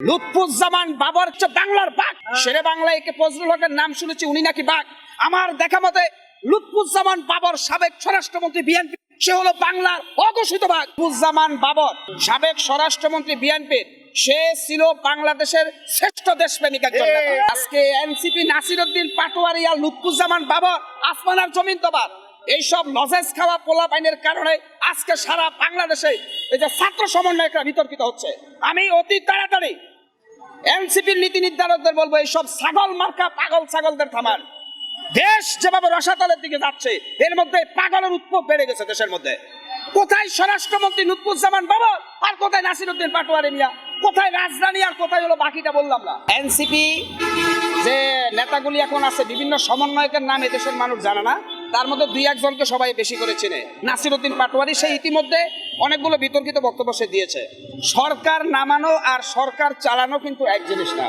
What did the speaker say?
লুৎফুজ্জামান বাবর হচ্ছে বাংলার বাঘ। শেরে বাংলায় একে ফজলুল হকের নাম শুনেছি উনি নাকি বাঘ। আমার দেখা মতে লুৎফুজ্জামান বাবর সাবেক স্বরাষ্ট্রমন্ত্রী বিএনপি সে হলো বাংলার অঘোষিত বাঘ। লুৎফুজ্জামান বাবর সাবেক স্বরাষ্ট্রমন্ত্রী বিএনপির সে ছিল বাংলাদেশের শ্রেষ্ঠ দেশপ্রেমিক একজন আজকে এনসিপি নাসিরউদ্দিন পাটোয়ারি আর লুৎফুজ্জামান বাবর আসমান আর জমিন তবার এইসব লজেস খাওয়া পোলা পাইনের কারণে আজকে সারা বাংলাদেশে এই যে ছাত্র সমন্বয়করা বিতর্কিত হচ্ছে। আমি অতি তাড়াতাড়ি এনসিপির নীতি নির্ধারকদের বলব এইসব ছাগল মার্কা পাগল ছাগলদের থামান। দেশ যেভাবে রসাতলের দিকে যাচ্ছে, এর মধ্যে পাগলের উৎপক বেড়ে গেছে দেশের মধ্যে। কোথায় স্বরাষ্ট্রমন্ত্রী নুৎফুজ্জামান বাবা আর কোথায় নাসিরউদ্দিন পাটোয়ারি মিয়া? কোথায় রাজধানী আর কোথায় হলো বাকিটা বললাম না। এনসিপি যে নেতাগুলি এখন আছে, বিভিন্ন সমন্বয়কের নাম এদেশের মানুষ জানে না। তার মধ্যে দুই একজনকে সবাই বেশি করে চেনে। নাসিরউদ্দিন পাটোয়ারি সে ইতিমধ্যে অনেকগুলো বিতর্কিত বক্তব্য সে দিয়েছে। সরকার নামানো আর সরকার চালানো কিন্তু এক জিনিস না।